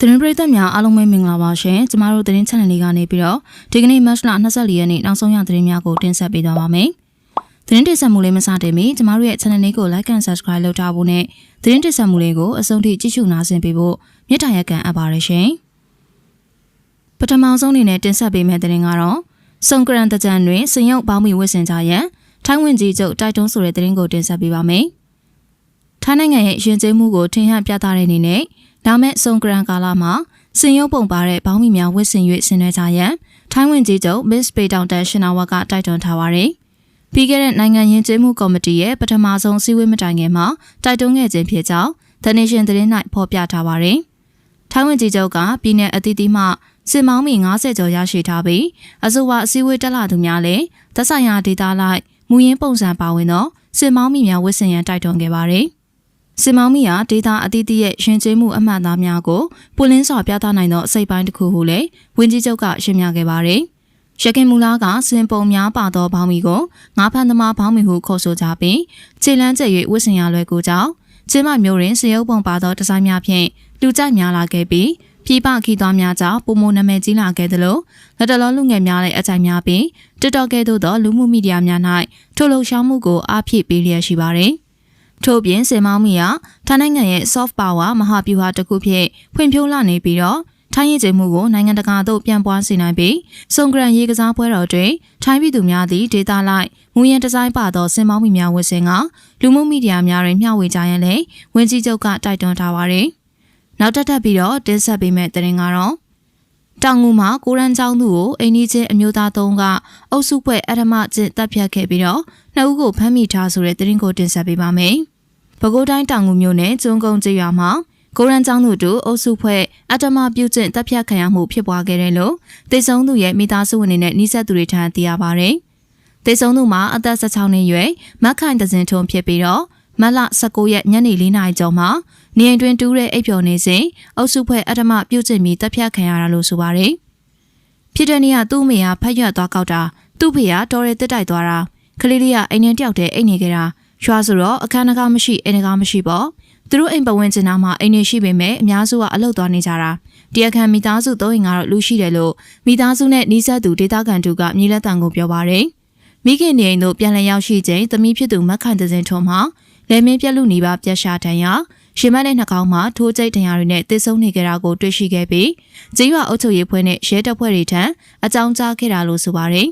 သတင်းပရိသတ်များအားလုံးပဲမင်္ဂလာပါရှင်ကျမတို့သတင်း channel လေးကနေပြီးတော့ဒီကနေ့ March လ24ရက်နေ့နောက်ဆုံးရသတင်းများကိုတင်ဆက်ပေးသွားပါမယ်သတင်းတင်ဆက်မှုလေးမစတင်မီကျမတို့ရဲ့ channel လေးကို like and subscribe လုပ်ထားဖို့နဲ့သတင်းတင်ဆက်မှုလေးကိုအဆုံးထိကြည့်ရှုနားဆင်ပေးဖို့မြစ်တာရက်ကန်အပ်ပါရရှင်ပထမဆုံးအနေနဲ့တင်ဆက်ပေးမယ့်သတင်းကတော့စုံကရန်တကြံတွင်စင်ရုပ်ပေါင်းမီဝစ်စင်ကြရန်ထိုင်းဝင်ကြီးချုပ်တိုက်တွန်းဆိုတဲ့သတင်းကိုတင်ဆက်ပေးပါမယ်ထိုင်းနိုင်ငံရဲ့ရင်ကျေးမှုကိုထင်ဟပ်ပြသတဲ့အနေနဲ့ လာမယ့်စုံကရန်ကာလမှာစင်ရုပ်ပုံပါတဲ့ဘောင်းမီများဝစ်ဆင်၍ဆင်နွှဲကြရန်ထိုင်းဝင်ကြီးချုပ် Miss Pei Tong Tan ရှင်နာဝတ်ကတိုက်တွန်းထားပါတယ်။ပြီးခဲ့တဲ့နိုင်ငံရင်းကျေးမှုကော်မတီရဲ့ပထမဆုံးစည်းဝေးမတိုင်ခင်မှာတိုက်တွန်းခဲ့ခြင်းဖြစ်ကြောင်း The Nation သတင်း၌ဖော်ပြထားပါတယ်။ထိုင်းဝင်ကြီးချုပ်ကပြည်내အသီးသီးမှစင်မောင်းမီ90ကျော်ရရှိထားပြီးအဆိုပါအစည်းအဝေးတက်လာသူများလည်းသက်ဆိုင်ရာဒေတာလိုက်မူရင်းပုံစံပါဝင်သောစင်မောင်းမီများဝစ်ဆင်ရန်တိုက်တွန်းခဲ့ပါတယ်။ စင်မောင်မီဟာဒေတာအသီးသီးရဲ့ရှင်ကျေးမှုအမှတ်အသားများကိုပွင့်လင်းစွာပြသနိုင်သောအစိပ်ပိုင်းတစ်ခုဟုလည်းဝင်းကြီးချုပ်ကရှင်းပြခဲ့ပါတယ်။ရခင်မူလာကစင်ပုံများပါသောဘောင်းမီကိုငါးဖန်သမားဘောင်းမီဟုခေါ်ဆိုကြပြီးခြေလန်းကျက်၍ဝစ်စင်ရလွယ်ကူကြောင်းကျင်းမမျိုးတွင်စရုပ်ပုံပါသောဒီဇိုင်းများဖြင့်လူကြိုက်များလာခဲ့ပြီးပြည်ပခီးသွားများကြောင့်ပုံမနာမည်ကြီးလာခဲ့သလိုလက်တလောလူငယ်များလည်းအကြိုက်များပြီး TikTok ကဲ့သို့သောလူမှုမီဒီယာများ၌ထိုလှုပ်ရှားမှုကိုအားဖြည့်ပေးလျက်ရှိပါတယ်။ ထို့ပြင်စင်မောင်းမီကထိုင်းနိုင်ငံရဲ့ soft power မဟာဗျူဟာတစ်ခုဖြစ်ဖွံ့ဖြိုးလာနေပြီးတော့ထိုင်းရည်ကျမှုကိုနိုင်ငံတကာသို့ပြန့်ပွားစေနိုင်ပြီးစုံဂရန်ရေကစားပွဲတော်တွင်ထိုင်းပြည်သူများသည့်ဒေတာလိုက်မူရန်ဒီဇိုင်းပါသောစင်မောင်းမီများဝတ်ဆင်ကလူမှုမီဒီယာများတွင်မျှဝေကြရန်လည်းဝင်းကြီးချုပ်ကတိုက်တွန်းထားပါတယ်။နောက်တက်တက်ပြီးတော့တင်ဆက်ပေးမယ့်သတင်းကတော့ တောင်ငူမှာကိုရန်ကျောင်းသူကိုအိန္ဒိချင်းအမျိုးသားသုံးကအုပ်စုပွဲအထမကျင့်တပ်ဖြတ်ခဲ့ပြီးတော့နှစ်ဦးကိုဖမ်းမိထားဆိုတဲ့သတင်းကိုတင်ဆက်ပေးပါမယ်။ပဲခူးတိုင်းတောင်ငူမြို့နယ်ကျွန်းကုန်းကျေးရွာမှာကိုရန်ကျောင်းသူတို့အုပ်စုဖွဲ့အတ္တမပြုကျင့်တပ်ဖြတ်ခံရမှုဖြစ်ပွားခဲ့တယ်လို့တေဆုံးသူရဲ့မိသားစုဝင်တွေနဲ့နှိစက်သူတွေထံသိရပါဗျ။တေဆုံးသူမှာအသက်16နှစ်ရွယ်မက်ခိုင်တစင်ထုံဖြစ်ပြီးတော့မလ19ရက်ညနေ4နာရီကျော်မှာ နေအိမ်တွင်တူးတဲ့အိပ်ပျော်နေစဉ်အုပ်စုဖွဲ့အတ္တမပြုကျင့်ပြီးတပ်ဖြတ်ခံရတာလို့ဆိုပါတယ်။ဖြစ်တဲ့နေ့ကသူ့မိဟာဖက်ရွက်သွားကောက်တာသူ့ဖေကတော်ရဲတက်တိုက်သွားတာကလေးလေးကအိမ်ထဲတယောက်တည်းအိမ်နေကြတာရွာဆိုတော့အခန်းတကားမရှိအိမ်တကားမရှိပေါ့သူတို့အိမ်ပဝန်းကျင်သားမှာအိမ်နေရှိပေမဲ့အများစုကအလုပ်သွားနေကြတာတရားခံမိသားစုသုံးရင်ကတော့လူရှိတယ်လို့မိသားစုနဲ့နှီးဆက်သူဒေတာကန်တူကမြေလက်တန်ကိုပြောပါတယ်မိခင်နေအိမ်တို့ပြန်လည်ရောက်ရှိချိန်သမီးဖြစ်သူမက်ခိုင်တဲ့စင်ထုံမှာလက်မင်းပြက်လူနေပါပြက်ရှာတန်ရာ ရှင်မနဲ့နှာခေါင်းမှာထိုးကျိတ်တံရတွေနဲ့တစ်ဆုံးနေကြတာကိုတွေ့ရှိခဲ့ပြီးကျေးရွာအုပ်ချုပ်ရေးဖွဲ့နဲ့ရဲတပ်ဖွဲ့တွေထံအကြောင်းကြားခဲ့တာလို့ဆိုပါတယ်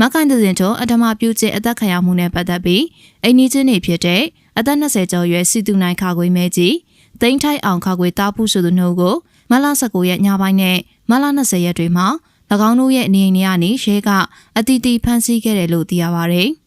မက်ခိုင်တဲ့စင်ထုံအထမပြုခြင်းအသက်ခံရမှုနဲ့ပတ်သက်ပြီးအိမ်နီးချင်းတွေဖြစ်တဲ့အသက်20ကျော်ရွယ်စီတူနိုင်ခါခွေမဲကြီးတိန်းထိုက်အောင်ခါခွေတားဖို့ဆိုသူနှုတ်ကိုမလ19ရက်ညပိုင်းနဲ့မလ20ရက်တွေမှာ၎င်းတို့ရဲ့နေအိမ်တွေကနေရဲကအတီးတီဖမ်းဆီးခဲ့တယ်လို့သိရပါဗျ။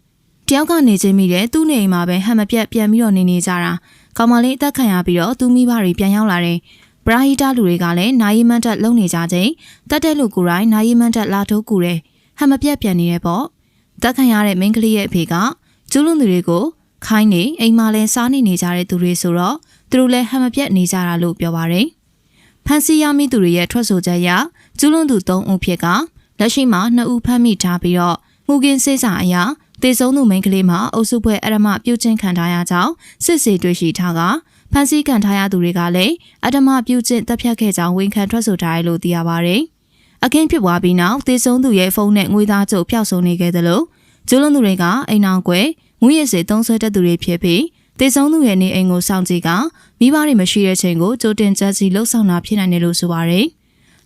တယောက်ကနေချင်းမိတဲ့သူ့နေအိမ်မှာပဲဟမ်မပြတ်ပြန်ပြီးတော့နေနေကြတာ။ ကောင်မလေးအသက်ခံရပြီးတော့သူမိဘတွေပြန်ရောက်လာတယ်။ပရာဟီတာလူတွေကလည်းနာယီမန်တက်လုံနေကြချိန်တက်တဲ့လူကိုယ်တိုင်နာယီမန်တက်လာထိုးကူတယ်။ဟမ်မပြတ်ပြန်နေတယ်ပေါ့။တက်ခံရတဲ့မိန်းကလေးရဲ့အဖေကကျူးလွန်သူတွေကိုခိုင်းနေအိမ်မှာလဲစားနေနေကြတဲ့သူတွေဆိုတော့သူတို့လည်းဟမ်မပြတ်နေကြတာလို့ပြောပါရယ်ဖန်စီရမိသူတွေရဲ့ထွက်ဆိုချက်အရကျူးလွန်သူ၃ဦးဖြစ်ကလက်ရှိမှာ2ဦးဖမ်းမိထားပြီးတော့မှုကင်းစေးစာအရာ တေဆုံးသူမိန်းကလေးမှာအုပ်စုဖွဲ့အရမပြုတ်ချင်းခံထားရကြောင်းစစ်ဆေးတွေ့ရှိထားကဖန်စီခံထားရသူတွေကလည်းအဓမ္မပြုတ်ချင်းတပ်ဖြတ်ခဲ့ကြောင်းဝန်ခံထွက်ဆိုထားတယ်လို့သိရပါဗျ။အခင်းဖြစ်ပွားပြီးနောက်တေဆုံးသူရဲ့ဖုန်းနဲ့ငွေသားကျုပ်ဖျောက်ဆုံးနေခဲ့တယ်လို့ကျူးလွန်သူတွေကအိမ်အောင်ကွယ်ငွေရည်စေသုံးဆွဲတတ်သူတွေဖြစ်ပြီးတေဆုံးသူရဲ့နေအိမ်ကိုစောင့်ကြည့်ကမိဘတွေမရှိတဲ့ချိန်ကိုကြိုတင်ကြက်စီလှုပ်ဆောင်တာဖြစ်နိုင်တယ်လို့ဆိုပါရယ်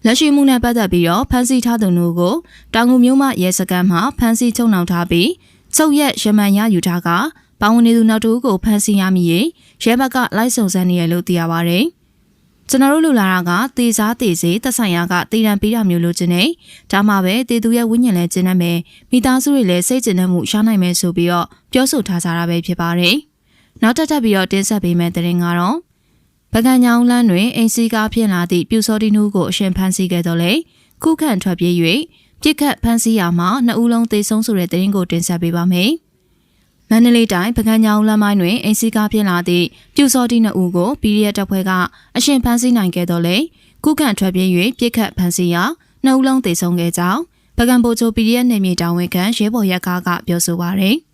လက်ရှိမှုနဲ့ပတ်သက်ပြီးတော့ဖမ်းဆီးထားသူတို့ကိုတောင်ငူမြို့မှရဲစခန်းမှာဖမ်းဆီးချုပ်နှောင်ထားပြီး ချုပ်ရက်ရမန်ရယူထားကပေါဝင်နေသူနောက်တူကိုဖမ်းဆီးရမည်ရေရဲဘက်ကလိုက်စုံစမ်းနေရလို့သိရပါဗျ။ကျွန်တော်တို့လူလာတာကတေစားတေစေသက်ဆိုင်ရာကတည်တံပေးတာမျိုးလိုချင်နေဒါမှပဲတေသူရဲ့ဝိညာဉ်လဲကျင်းနေမယ်မိသားစုတွေလည်းစိတ်ကျဉ်နှံ့မှုရှားနိုင်မယ်ဆိုပြီးတော့ပြောဆိုထားကြတာပဲဖြစ်ပါတယ်။နောက်တက်တက်ပြီးတော့တင်ဆက်ပေးမယ့်သတင်းကတော့ပကံညောင်းလန်းတွင်အိမ်စီကားဖြစ်လာသည့်ပြူစောတိနူးကိုအရှင်ဖမ်းဆီးခဲ့တော့လေခုခံထွက်ပြေး၍ ပြစ်ခတ်ဖမ်းဆီးရာမှာနှစ်ဦးလုံးသေဆုံးဆိုတဲ့သတင်းကိုတင်ဆက်ပေးပါမယ်။မန္တလေးတိုင်းပကံညောင်းလမ်းပိုင်းတွင်အိမ်စီကားဖြစ်လာသည့်ပြူစောတိနှစ်ဦးကို PDF တပ်ဖွဲ့ကအရှင်ဖမ်းဆီးနိုင်ခဲ့တော့လေခုခံထွက်ပြေး၍ပြစ်ခတ်ဖမ်းဆီးရာနှစ်ဦးလုံးသေဆုံးခဲ့ကြောင်းပကံပိုချို PDF နယ်မြေတာဝန်ခံရဲဘော်ရက်ကားကပြောဆိုပါရယ်။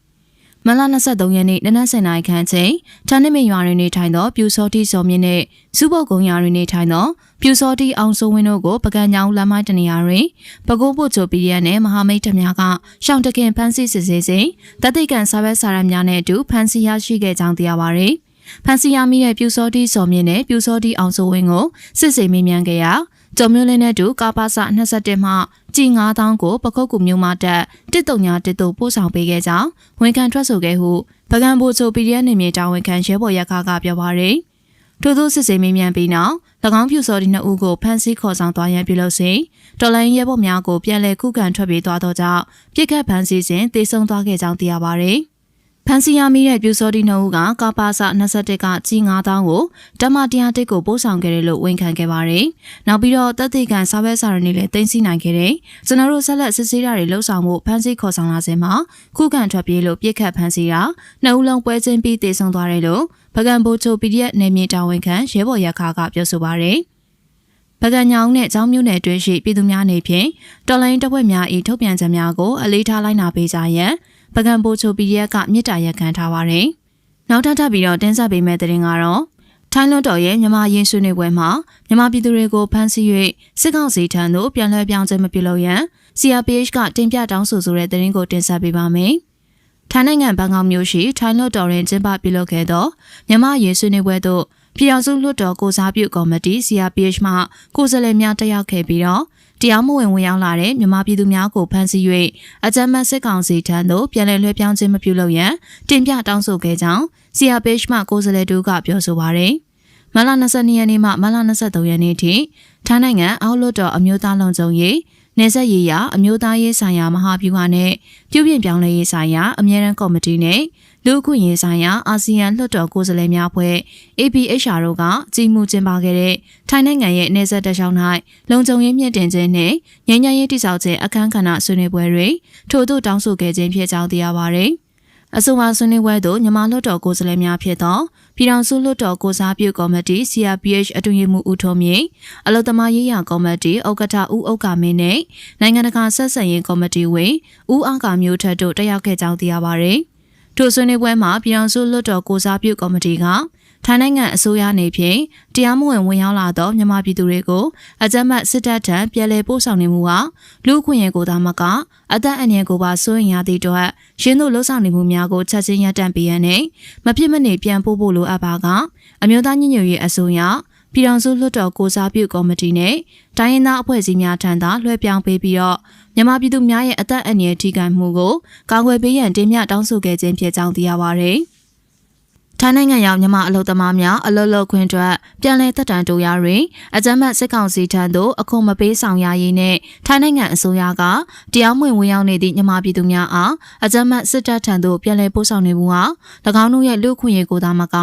မလ23ရက်နေ့နနက်7:00နာရီခန့်ချိန်ဌာနမိတ်ရွာတွင်နေထိုင်သောပြူစောတိစောမြင့်နှင့်စူပုတ်ကုံရွာတွင်နေထိုင်သောပြူစောတိအောင်စိုးဝင်းတို့ကိုပကံညောင်းလမ်းမိုင်းတနေရာတွင်ပကိုးဖို့ချိုပီရီယက်နှင့်မဟာမိတ်ထများကရှောင်းတခင်ဖမ်းဆီးစစ်ဆေးစဉ်တသိက်ကန်စာဘက်စာရမ်းများနှင့်အတူဖမ်းဆီးရရှိခဲ့ကြောင်းသိရပါသည်ဖန်စီယာမီရဲ့ပြူစောတိစော်မြင့်နဲ့ပြူစောတိအောင်စိုးဝင်းကိုစစ်ဆေးမေးမြန်းခဲ့ရာကျော်မျိုးလင်းနဲ့တူကာပါစာ21မှ ကြည်9000ကိုပခုတ်ကူမျိုးမတက်တစ်တုံညာတစ်တုပို့ဆောင်ပေးခဲ့ကြောင်းဝန်ခံထွက်ဆိုခဲ့ဟုပကံဘိုချို PDF နေမြေတာဝန်ခံရဲဘော်ရက်ခါကပြောပါရယ်ထို့သောစစ်ဆေးမေးမြန်းပြီးနောက်၎င်းပြူစော်ဒီနှစ်ဦးကိုဖမ်းဆီးခေါ်ဆောင်သွားရန်ပြုလုပ်စဉ်တော်လိုင်းရဲဘော်များကိုပြန်လည်ခုခံထွက်ပြေးသွားသောကြောင့်ပြစ်ခတ်ဖမ်းဆီးစဉ်တေဆုံးသွားခဲ့ကြောင်းသိရပါရယ် ဖန်စီယာမီတဲ့ပြူစောတိနှုတ်ကကာပါစာ21ကကြီး9000ကိုတမတရားတစ်ကိုပို့ဆောင်ခဲ့တယ်လို့ဝန်ခံခဲ့ပါတယ်။နောက်ပြီးတော့တက်သိကန်စာဘက်စာရင်းတွေလည်းတင်စီနိုင်ခဲ့တယ်။ကျွန်တော်တို့ဆက်လက်စစ်ဆေးတာတွေလှုပ်ဆောင်မှုဖန်စီခေါ်ဆောင်လာစဉ်မှာခုခံထွက်ပြေးလို့ပြစ်ခတ်ဖန်စီတာနှစ်ဦးလုံးပွဲချင်းပြီးတေဆုံးသွားတယ်လို့ပကံဘိုချို PDF နယ်မြေတာဝန်ခံရဲဘော်ရခါကပြောဆိုပါတယ်။ပကံညောင်နဲ့ကျောင်းမျိုးနယ်တွင်းရှိပြည်သူများနေဖြင့်တော်လိုင်းတပ်ဖွဲ့များ၏ထုတ်ပြန်ချက်များကိုအလေးထားလိုက်နာပေးကြရန် ပကံပိုချိုပီရက်ကမြစ်တာရက်ခံထားပါတယ်။နောက်ထပ်ထပ်ပြီးတော့တင်းဆက်ပေးမဲ့တဲ့ရင်ကတော့ထိုင်းလွတ်တော်ရဲ့မြမရင်းဆွေးနွေးပွဲမှာမြမပြည်သူတွေကိုဖမ်းဆီး၍စစ်ကောင်စီထံသို့ပြန်လှည့်ပြောင်းခြင်းမပြုလုပ်ရန် CRPH ကတင်ပြတောင်းဆိုဆိုတဲ့တဲ့ရင်ကိုတင်ဆက်ပေးပါမယ်။ထိုင်းနိုင်ငံဘန်ကောက်မြို့ရှိထိုင်းလွတ်တော်တွင်ကျင်းပပြုလုပ်ခဲ့သောမြမရင်းဆွေးနွေးပွဲသို့ပြည်အောင်စုလွှတ်တော်ကိုစားပြုကော်မတီ CRPH မှကိုယ်စားလှယ်များတက်ရောက်ခဲ့ပြီးတော့ တရားမဝင်ဝင်ရောက်လာတဲ့မြန်မာပြည်သူများကိုဖမ်းဆီး၍အကြမ်းဖက်စစ်ကောင်စီထံသို့ပြန်လည်လွှဲပြောင်းခြင်းမပြုလုပ်ရန်တင်ပြတောင်းဆိုခဲ့ကြောင်း CRPH မှကိုယ်စားလှယ်တို့ကပြောဆိုပါရယ်မလ22ရက်နေ့မှမလ23ရက်နေ့ထိထိုင်းနိုင်ငံအောက်လွတ်တော်အမျိုးသားလုံခြုံရေးနေဆက်ရေးရာအမျိုးသားရေးဆိုင်ရာမဟာဗျူဟာနဲ့ပြုပြင်ပြောင်းလဲရေးဆိုင်ရာအမြဲတမ်းကော်မတီနဲ့ လူ့အခွင့်အရေးဆိုင်ရာအာဆီယံလွှတ်တော်ကိုယ်စားလှယ်များဖွဲ့ APHR တို့ကကြီးမှုကျင်းပခဲ့တဲ့ထိုင်းနိုင်ငံရဲ့နေဆက်တရှောင်း၌လုံခြုံရေးမြင့်တင်ခြင်းနဲ့ငြိမ်းချမ်းရေးတိစောက်ခြင်းအခမ်းကဏ္ဍဆွေးနွေးပွဲတွေထို့သို့တောင်းဆိုခဲ့ခြင်းဖြစ်ကြောင်းသိရပါဗျ။အဆိုပါဆွေးနွေးပွဲသို့ညီမလွှတ်တော်ကိုယ်စားလှယ်များဖြစ်သောပြည်ထောင်စုလွှတ်တော်ကိုစားပြုကော်မတီ CRPH အတွင်းရေးမှူးဦးထုံးမြေအလုတမရေးရာကော်မတီဥက္ကဋ္ဌဦးဥက္ကာမင်းနဲ့နိုင်ငံတကာဆက်ဆံရေးကော်မတီဝင်ဦးအောင်ကာမျိုးထက်တို့တက်ရောက်ခဲ့ကြောင်းသိရပါဗျ။ ထိုဆွေးနွေးပွဲမှာပြည်ထောင်စုလွှတ်တော်ကိုစားပြုကော်မတီကထိုင်းနိုင်ငံအစိုးရနေဖြင့်တရားမဝင်ဝင်ရောက်လာသောမြန်မာပြည်သူတွေကိုအကြမ်းဖက်စစ်တပ်ထံပြည်လဲပို့ဆောင်နေမှုဟာလူ့အခွင့်အရေးကိုသာမကအသက်အန္တရာယ်ကိုပါစိုးရင်ရသည့်အတွက်ရင်းတို့လှုပ်ဆောင်နေမှုများကိုချက်ချင်းရပ်တန့်ပေးရန်နဲ့မဖြစ်မနေပြန်ပို့ဖို့လိုအပ်ပါကအမျိုးသားညညရေးအစိုးရ ပြည်ထောင်စုလွှတ်တော်ကိုစားပြုကော်မတီနဲ့တိုင်းရင်းသားအဖွဲ့အစည်းများထံသာလွှဲပြောင်းပေးပြီးတော့မြန်မာပြည်သူများရဲ့အသက်အန္တရာယ်ထိခိုက်မှုကိုကာကွယ်ပေးရန်တင်ပြတောင်းဆိုခဲ့ခြင်းဖြစ်ကြောင်းသိရပါဗျ။ ထိုင်းနိုင်ငံရောက်မြန်မာအလုပ်သမားများအလုပ်လုပ်ခွင့်အတွက်ပြန်လည်သက်တမ်းတိုးရတွင်အကြမ်းဖက်စစ်ကောင်စီထံသို့အခွန်မပေးဆောင်ရရေးနဲ့ထိုင်းနိုင်ငံအစိုးရကတရားမဝင်ဝင်ရောက်နေသည့်မြန်မာပြည်သူများအားအကြမ်းဖက်စစ်တပ်ထံသို့ပြန်လည်ပို့ဆောင်နေမှုဟာ၎င်းတို့ရဲ့လူ့ခွင့်ရေးကိုသာမက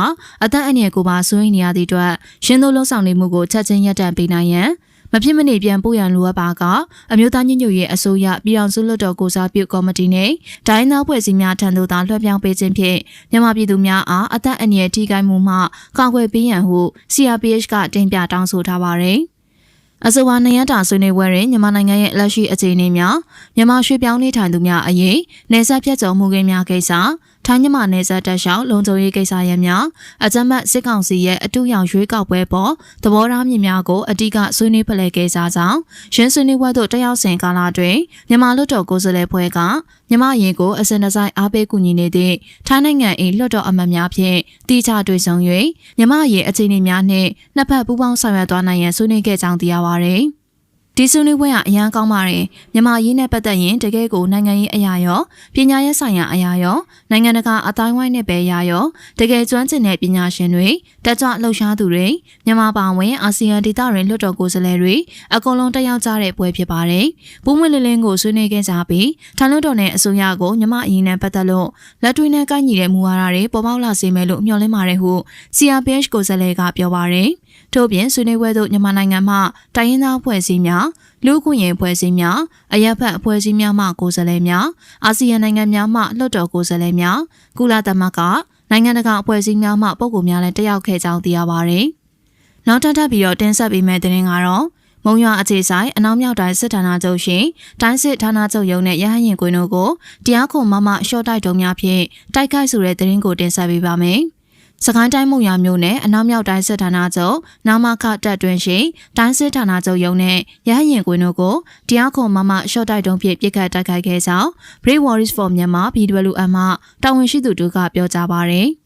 အသက်အန္တရာယ်ကိုပါဆွေးနွေးနေရသည့်အတွက်ရှင်းသို့လှုံ့ဆော်နေမှုကိုချက်ချင်းရပ်တန့်ပေးနိုင်ရန် မဖြစ်မနေပြန်ပို့ရန်လိုအပ်ပါကအမျိုးသားညညရေးအစိုးရပြည်အောင်စုလွှတ်တော်ကိုစားပြုကော်မတီနဲ့ဒိုင်းသားဖွဲ့စည်းများထံသို့သာလွှဲပြောင်းပေးခြင်းဖြင့်မြန်မာပြည်သူများအားအသက်အန္တရာယ်ထိခိုက်မှုမှကာကွယ်ပေးရန်ဟု CRPH ကတင်ပြတောင်းဆိုထားပါတယ်။အဆိုပါနိုင်ရတာဆွေးနွေးပွဲတွင်မြန်မာနိုင်ငံရဲ့လက်ရှိအခြေအနေများမြန်မာရွှေ့ပြောင်းနေထိုင်သူများအရေးနေဆက်ဖြတ်ကျော်မှုကိန်းများကိစ္စ ထိုင်းမြန်မာနယ်စပ်တပ်ရှောက်လုံခြုံရေးကိစ္စရပ်များအကြမ်းဖက်စစ်ကောင်စီရဲ့အတူရောင်ရွေးကောက်ပွဲပေါ်သဘောထားမြင်များကိုအ धिक ဆွေးနွေးဖလှယ်ခဲ့ကြကြောင်းရင်းဆွေးနွေးပွဲသို့တက်ရောက်စဉ်ကာလတွင်မြန်မာလွှတ်တော်ကိုယ်စားလှယ်ဖွဲ့ကမြန်မာရင်ကိုအစင်တစိုက်အားပေးကူညီနေသည့်ထိုင်းနိုင်ငံ၏လွှတ်တော်အမတ်များဖြင့်တိကျတွေ့ဆုံ၍မြန်မာရင်အခြေအနေများနှင့်နှစ်ဖက်ပူးပေါင်းဆောင်ရွက်သွားနိုင်ရန်ဆွေးနွေးခဲ့ကြောင်းသိရပါသည်။ ဒီဆွေးနွေးပွဲကအရန်ကောင်းပါတယ်မြန်မာရေးနဲ့ပတ်သက်ရင်တကယ်ကိုနိုင်ငံရေးအရာရောပညာရေးဆိုင်ရာအရာရောနိုင်ငံတကာအတိုင်းဝိုင်းနဲ့ပဲရရောတကယ်ကျွမ်းကျင်တဲ့ပညာရှင်တွေတက်ကြွလှုပ်ရှားသူတွေမြန်မာပါဝင်အာဆီယံဒေသတွင်လွှတ်တော်ကိုယ်စားလှယ်တွေအကုန်လုံးတက်ရောက်ကြတဲ့ပွဲဖြစ်ပါတယ်။ဘုံမွေလင်းလင်းကိုဆွေးနွေးခဲ့ကြပြီးထိုင်လွှတ်တော်နဲ့အစိုးရကိုမြန်မာအရင်နဲ့ပတ်သက်လို့လက်တွေ့နဲ့ကိုက်ညီတဲ့မူဝါဒတွေပေါ်ပေါက်လာစေမယ်လို့မျှော်လင့်ပါတယ်ဟု CRPH ကိုယ်စားလှယ်ကပြောပါတယ်။ ထို့ပြင်ဆွေးနွေးပွဲသို့မြန်မာနိုင်ငံမှတိုင်းရင်းသားအဖွဲ့အစည်းများလူ့ခွင့်ရေးအဖွဲ့အစည်းများအရက်ဖက်အဖွဲ့အစည်းများမှကိုယ်စားလှယ်များအာဆီယံနိုင်ငံများမှလွှတ်တော်ကိုယ်စားလှယ်များကုလသမဂ္ဂနိုင်ငံတကာအဖွဲ့အစည်းများမှပုဂ္ဂိုလ်များလည်းတက်ရောက်ခဲ့ကြောင်းသိရပါဗျ။နောက်ထပ်ထပ်ပြီးတော့တင်ဆက်ပေးမယ့်သတင်းကတော့မုံရွာအခြေဆိုင်အနောက်မြောက်တိုင်းစစ်ဌာနချုပ်ရှိတိုင်းစစ်ဌာနချုပ်ရုံးနဲ့ရဟန်းရင်ကွင်းတို့ကိုတရားခုံမမရှော့တိုက်တုံများဖြင့်တိုက်ခိုက်ဆိုတဲ့သတင်းကိုတင်ဆက်ပေးပါမယ်။ စကိုင်းတိုင်းမုံရွာမြို့နယ်အနောက်မြောက်တိုင်းစစ်ဌာနချုပ်နာမခတပ်တွင်ရှိတိုင်းစစ်ဌာနချုပ်ရုံးနဲ့ရဟန်းရင်ကွင်းတို့ကိုတရားခုံမမရှော့တိုက်တုံဖြင့်ပြစ်ခတ်တိုက်ခိုက်ခဲ့ကြောင်း Brave Warriors for Myanmar BWM မှတာဝန်ရှိသူတို့ကပြောကြားပါရယ်။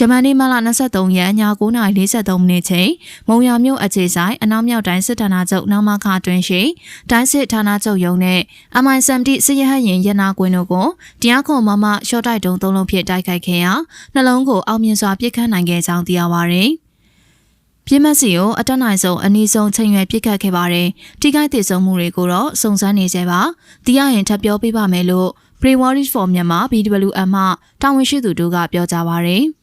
ယမန်နေ့မလ23ရက်ည9:43မိနစ်ချိန်မုံရမြို့အခြေဆိုင်အနောက်မြောက်တိုင်းစစ်ဌာနချုပ်နောက်မခတွင်ရှိတိုင်းစစ်ဌာနချုပ်ရုံးနဲ့ MI70 စစ်ရဟတ်ရင်ရနာကွင်းတို့ကိုတရားခုံမမရှော့တိုက်တုံးသုံးလုံးဖြင့်တိုက်ခိုက်ခဲ့ရာနှလုံးကိုအောင်မြင်စွာပစ်ခတ်နိုင်ခဲ့ကြောင်းသိရပါဗျ။ပြင်းမစီကိုအတက်နိုင်ဆုံးအနည်းဆုံးချိန်ရွယ်ပြစ်ခတ်ခဲ့ပါတယ်။ထိခိုက်ဒေဆုံးမှုတွေကိုတော့စုံစမ်းနေကြပါ။တီးရရင်ထပ်ပြောပေးပါမယ်လို့ Pre-Warriors for Myanmar BWM မှတာဝန်ရှိသူတို့ကပြောကြားပါရယ်။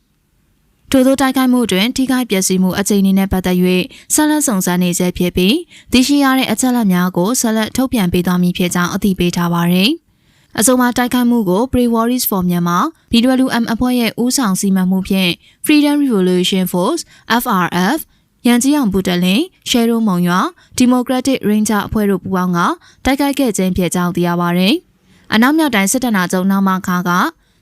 ထို့သောတိုက်ခိုက်မှုတွင်ထိခိုက်ပျက်စီးမှုအကြိမ်အနေနဲ့ပတ်သက်၍ဆက်လက်စုံစမ်းနေဆဲဖြစ်ပြီးသိရှိရတဲ့အချက်အလက်များကိုဆက်လက်ထုတ်ပြန်ပေးသွားမည်ဖြစ်ကြောင်းအသိပေးထားပါရယ်။အဆိုပါတိုက်ခိုက်မှုကို Pre-Warriors for Myanmar BWM အဖွဲ့ရဲ့ဦးဆောင်စီမံမှုဖြင့် Freedom Revolution Force FRF ရန်ကြီးအောင်ဘူတလင်ရှယ်ရိုမုံရွာ Democratic Ranger အဖွဲ့တို့ပူးပေါင်းကတိုက်ခိုက်ခဲ့ခြင်းဖြစ်ကြောင်းသိရပါရယ်။အနောက်မြောက်တိုင်းစစ်တပ်နာချုပ်နောက်မှခါက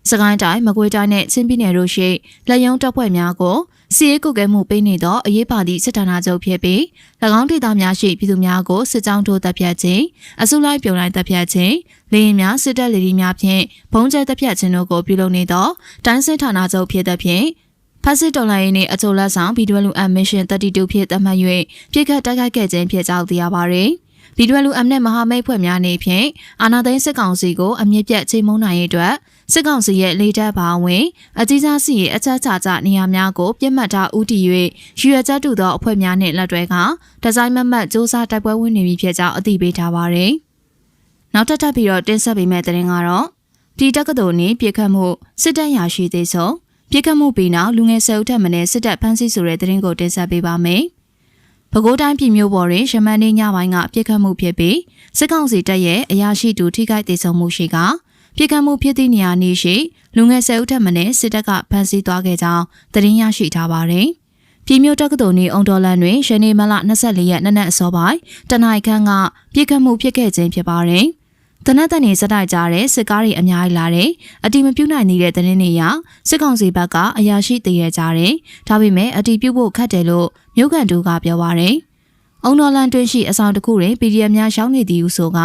စကိုင်းတိုင်းမကွေးတိုင်းနဲ့ချင်းပြည်နယ်တို့ရှိလက်ယုံတပ်ဖွဲ့များကိုစီရေးကုတ်ကဲမှုပေးနေသောအရေးပါသည့်စစ်ဌာနချုပ်ဖြစ်ပြီး၎င်းဒေသများရှိပြည်သူများကိုစစ်ကြောင်းထိုးတပ်ဖြတ်ခြင်းအစုလိုက်ပြုံလိုက်တပ်ဖြတ်ခြင်းလေရင်များစစ်တပ်လေဒီများဖြင့်ဘုံကျဲတပ်ဖြတ်ခြင်းတို့ကိုပြုလုပ်နေသောတိုင်းစစ်ဌာနချုပ်ဖြစ်သဖြင့်ဖက်စစ်တော်လိုင်းရေးနှင့်အချိုလက်ဆောင် BWM Mission 32ဖြစ်သတ်မှတ်၍ပြစ်ခတ်တိုက်ခိုက်ခဲ့ခြင်းဖြစ်ကြောင်းသိရပါသည်။ BWM နဲ့မဟာမိတ်ဖွဲ့များနေဖြင့်အာဏာသိမ်းစစ်ကောင်စီကိုအမြင့်ပြတ်ချိန်မုံနိုင်ရေးအတွက် စစ်ကောင်စီရဲ့လေတပ်ဘာဝင်အကြီးစားစီရဲ့အချက်ချချနေရာများကိုပြစ်မှတ်ထားဦးတည်၍ရွေချက်တူသောအဖွဲ့များနှင့်လက်တွဲကဒီဇိုင်းမမတ်စ조사တိုက်ပွဲဝင်နေပြီဖြစ်ကြောင်းအသိပေးထားပါရယ်။နောက်ထပ်ထပ်ပြီးတော့တင်ဆက်ပေးမယ့်သတင်းကတော့ပြည်တက္ကသိုလ်နှင့်ပြည်ခတ်မှုစစ်တပ်ရာရှိသေးဆုံးပြည်ခတ်မှုပြီးနောက်လူငယ်ဆယ်ဦးထက်မနည်းစစ်တပ်ဖမ်းဆီးဆိုတဲ့သတင်းကိုတင်ဆက်ပေးပါမယ်။ပဲခူးတိုင်းပြည်မျိုးပေါ်တွင်ရမန်နေ့ညပိုင်းကပြစ်ခတ်မှုဖြစ်ပြီးစစ်ကောင်စီတပ်ရဲ့အရာရှိတူထိခိုက်ဒေဆုံးမှုရှိက ပြစ်ခတ်မှုဖြစ်သည့်နေရာနေရှိလူငယ်ဆယ်ဦးထက်မနည်းစစ်တပ်ကဖမ်းဆီးသွားခဲ့ကြောင်းသတင်းရရှိထားပါတယ်။ပြည်မျိုးတက္ကသိုလ်နေအုံတော်လန်တွင်ရှနေမလ24ရက်နေ့နက်အစောပိုင်းတနင်္ဂနွေခန့်ကပြစ်ခတ်မှုဖြစ်ခဲ့ခြင်းဖြစ်ပါတယ်။တနက်တန်နေစတိုက်ကြတဲ့စစ်ကားတွေအများကြီးလာတယ်။အတီမပြုတ်နိုင်နေတဲ့သတင်းတွေရစစ်ကောင်စီဘက်ကအရာရှိတည်ရကြတယ်။ဒါပေမဲ့အတီပြုတ်ဖို့ခက်တယ်လို့မြို့ကန်တူကပြောပါရယ်။ အုံတော်လန်တွင်းရှိအဆောင်တစ်ခုတွင် PDF များရှောင်းနေသည်ဟုဆိုက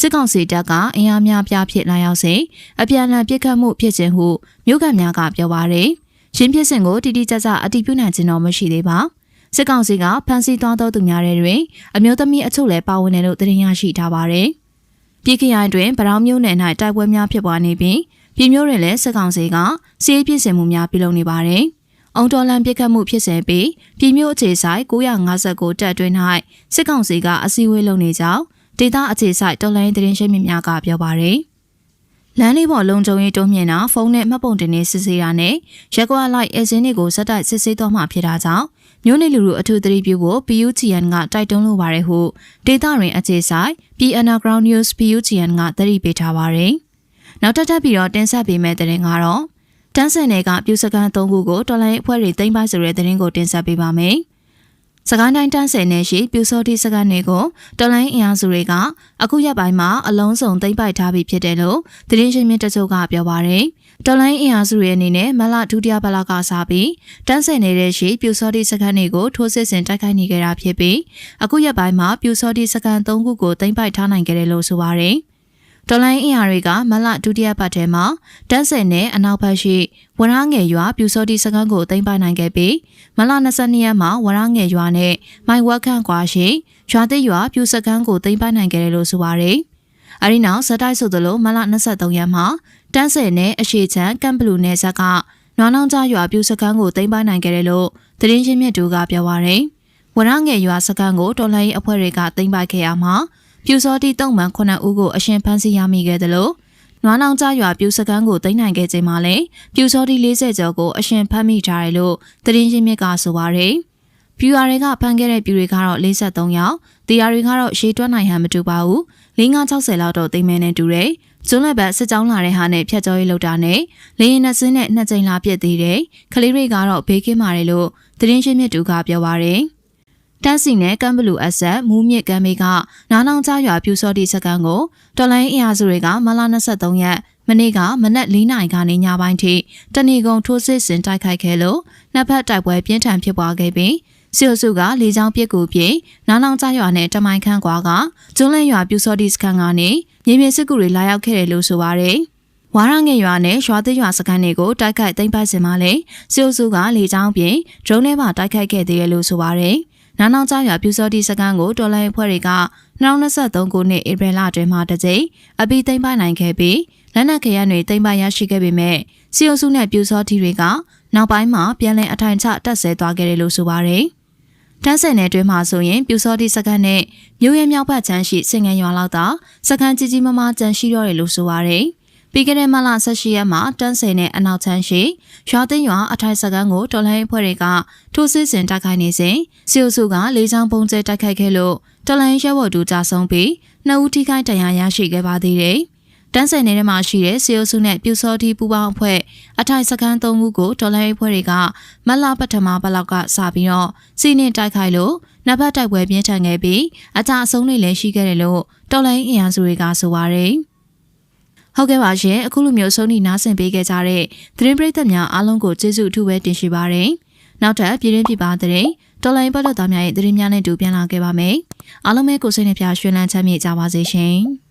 စစ်ကောင်စီတပ်ကအင်အားများပြားဖြစ်လာရောက်စေအပြန်အလှန်ပစ်ခတ်မှုဖြစ်ခြင်းဟုမြို့ကန်များကပြောပါရယ်။ရှင်းဖြစ်စဉ်ကိုတိတိကျကျအတီပြုတ်နိုင်ခြင်းတော့မရှိသေးပါ။စစ်ကောင်စီကဖမ်းဆီးသွားသောသူများတွေတွင် အမျိုးသမီးအချို့လည်းပါဝင်တယ်လို့သတင်းရရှိထားပါတယ်။ပြည်ခရိုင်တွင်ဗရောင်းမျိုးနယ်၌တိုက်ပွဲများဖြစ်ပွားနေပြီးပြည်မျိုးတွင်လည်းစစ်ကောင်စီကစီးရေးပြည်စင်မှုများပြုလုပ်နေပါတယ်။ အောင်တော်လန်ပြစ်ခတ်မှုဖြစ်စဉ်ပြီးပြည်မျိုးအခြေဆိုင်959တပ်တွင်၌စစ်ကောင်စီကအစည်းအဝေးလုပ်နေကြောင်းဒေသအခြေဆိုင်တော်လိုင်းသတင်းရှင်းမြစ်များကပြောပါရယ်။လမ်းလေးပေါ်လုံခြုံရေးတိုးမြင့်တာဖုန်းနဲ့မှတ်ပုံတင်နေစစ်ဆေးတာနဲ့ရက်ကွာလိုက်အစင်းတွေကိုစက်တိုက်စစ်ဆေးတော့မှဖြစ်တာကြောင့်မြို့နယ်လူလူအထူးသတိပြုဖို့ PUGN ကတိုက်တွန်းလိုပါတယ်ဟုဒေတာရင်အခြေဆိုင် PN Ground News PUGN ကသတိပေးထားပါတယ်။နောက်ထပ်ထပ်ပြီးတော့တင်ဆက်ပေးမယ့်သတင်းကတော့ တန်းစင်တွေကပြူစကန်၃ခုကိုတော်လိုင်းအဖွဲ့တွေတင်ပိုက်ဆိုတဲ့သတင်းကိုတင်ဆက်ပေးပါမယ်။စကိုင်းတိုင်းတန်းစင်နယ်ရှိပြူစောတိစကန်တွေကိုတော်လိုင်းအင်အားစုတွေကအခုရက်ပိုင်းမှာအလုံးစုံသိမ်းပိုက်ထားပြီးဖြစ်တယ်လို့သတင်းရှင်မြစ်တချို့ကပြောပါရယ်။တော်လိုင်းအင်အားစုရဲ့အနေနဲ့မလဒုတိယဘလကစားပြီးတန်းဆယ်နေတဲ့ရှိပြူစောတိစခန်းတွေကိုထိုးစစ်ဆင်တိုက်ခိုက်နေကြတာဖြစ်ပြီးအခုရက်ပိုင်းမှာပြူစောတိစခန်း၃ခုကိုတင်ပိုက်ထားနိုင်ကြတယ်လို့ဆိုပါရယ် တော်လိုင်းအင်အားတွေကမလဒုတိယပတ်ထဲမှာတန်းဆယ်နဲ့အနောက်ဘက်ရှိဝရငယ်ရွာပြူစောတိစခန်းကိုတင်ပိုက်နိုင်ခဲ့ပြီးမလ22ရက်မှာဝရငယ်ရွာနဲ့မိုင်ဝက်ခန့်ကွာရှိရွာသစ်ရွာပြူစခန်းကိုတင်ပိုက်နိုင်ခဲ့တယ်လို့ဆိုပါရယ်အဲဒီနောက်ဇက်တိုက်ဆိုသလိုမလ23ရက်မှာတန်းဆယ်နဲ့အရှိချမ်းကမ်ဘလူနယ်ဇက်ကနွားနောင်ကျရွာပြူစခန်းကိုသိမ်းပိုက်နိုင်ခဲ့တယ်လို့သတင်းရင်းမြစ်တို့ကပြောပါရယ်ဝရငယ်ရွာစခန်းကိုတော်လှန်ရေးအဖွဲ့တွေကသိမ်းပိုက်ခဲ့ရမှာ ပြူစောတိတုံမှန်9ဦးကိုအရှင်ဖမ်းဆီးရမိခဲ့တယ်လို့နွားနောင်ကျရွာပြူစခန်းကိုသိမ်းနိုင်ခဲ့ချိန်မှာလည်းပြူစောတိ40ကျော်ကိုအရှင်ဖမ်းမိထားတယ်လို့သတင်းရင်းမြစ်ကဆိုပါရယ်ပြူရတွေကဖမ်းခဲ့တဲ့ပြူတွေကတော့43ယောက်တရားတွေကတော့ရှေးတွက်နိုင်ဟန်မတူပါဘူး560လောက်တော့သိမ်းမဲနဲ့တူတယ်ဇွန်းလက်ဘက်စစ်ကြောင်းလာတဲ့ဟာနဲ့ဖြတ်ကျော်ရေးလုပ်တာနဲ့လေရင်နှစင်းနဲ့နှစ်ကြိမ်လာပြစ်သေးတယ်။ကလေးတွေကတော့ဘေးကင်းပါတယ်လို့သတင်းရှင်းမြစ်တူကပြောပါရယ် တန်းစီနဲ့ကမ်ဘလူအဆက်မူးမြစ်ကမ်းမေးကနားနောင်ကြားရွာပြူစောတိစကန်ကိုတော်လိုင်းအင်အားစုတွေကမလာ23ရက်မနေ့ကမနက်၄နာရီကနေညပိုင်းထိတဏီကုံထိုးစစ်ဆင်တိုက်ခိုက်ခဲ့လို့နှစ်ဖက်တိုက်ပွဲပြင်းထန်ဖြစ်ပွားခဲ့ပြီးစီအိုစုကလေကြောင်းပစ်ကူပြေနားနောင်ကြားရွာနဲ့တမိုင်ခန့်ကွာကကျွန်းလန်းရွာပြူစောတိစကန်ကနေမြေပြင်စစ်ကူတွေလာရောက်ခဲ့တယ်လို့ဆိုပါတယ်ဝါရငယ်ရွာနဲ့ရွာသေးရွာစခန်းတွေကိုတိုက်ခိုက်သိမ်းပိုက်စင်မှလည်းစီအိုစုကလေကြောင်းပြင်ဒရုန်းနဲ့ပါတိုက်ခိုက်ခဲ့သေးတယ်လို့ဆိုပါတယ်။ နာနောင်ကျောင်းရွာပြူစောတိစခန်းကိုတော်လိုင်းအဖွဲ့တွေက2023ခုနှစ်ဧပြီလအတွင်းမှာတစ်ကြိမ်အပိသိမ်းပိုက်နိုင်ခဲ့ပြီးလက်နက်ခဲယမ်းတွေသိမ်းပိုက်ရရှိခဲ့ပေမဲ့စီအိုစုနဲ့ပြူစောတိတွေကနောက်ပိုင်းမှာပြန်လည်အထိုင်ချတက်ဆဲသွားခဲ့တယ်လို့ဆိုပါတယ်။တန်းစင်နယ်အတွင်းမှာဆိုရင်ပြူစောတိစခန်းနဲ့မြို့ရဲမြောက်ဘက်ခြမ်းရှိစင်ငယ်ရွာလောက်သာစခန်းကြီးကြီးမားမားကျန်ရှိတော့တယ်လို့ဆိုပါတယ်။ ပြီးခဲ့တဲ့မလ18ရက်မှာတန်းစင်နဲ့အနောက်ချမ်းရှိရွာသိမ်းရွာအထိုင်စကန်ကိုတော်လိုင်းအဖွဲ့တွေကထိုးစစ်ဆင်တိုက်ခိုက်နေစဉ်စီအိုစုကလေးချောင်းပုံကျဲတိုက်ခိုက်ခဲ့လို့တော်လိုင်းရဲဘော်တူကြဆုံးပြီးနှစ်ဦးထိခိုက်ဒဏ်ရာရရှိခဲ့ပါသေးတယ်။တန်းစင်နယ်ထဲမှာရှိတဲ့စီအိုစုနဲ့ပြူစောတိပူပေါင်းအဖွဲ့အထိုင်စကန်၃ခုကိုတော်လိုင်းအဖွဲ့တွေကမလပထမဘလောက်ကစပြီးတော့စီနင်းတိုက်ခိုက်လို့နှစ်ဖက်တိုက်ပွဲပြင်းထန်ခဲ့ပြီးအကြအဆုံးတွေလည်းရှိခဲ့တယ်လို့တော်လိုင်းအင်အားစုတွေကဆိုပါတယ်။ ဟုတ်ကဲ့ပါရှင်အခုလိုမျိုးဆုံးနေနားဆင်ပေးခဲ့ကြတဲ့သတင်းပရိသတ်များအားလုံးကိုကျေးဇူးအထူးပဲတင်ရှိပါရစေ။နောက်ထပ်ပြည်တွင်းပြည်ပသတင်းတော်လိုင်းပတ်သက်သားများရဲ့သတင်းများနဲ့တူပြန်လာခဲ့ပါမယ်။အားလုံးပဲကိုယ်စိတ်နှပြရွှင်လန်းချမ်းမြေ့ကြပါစေရှင်။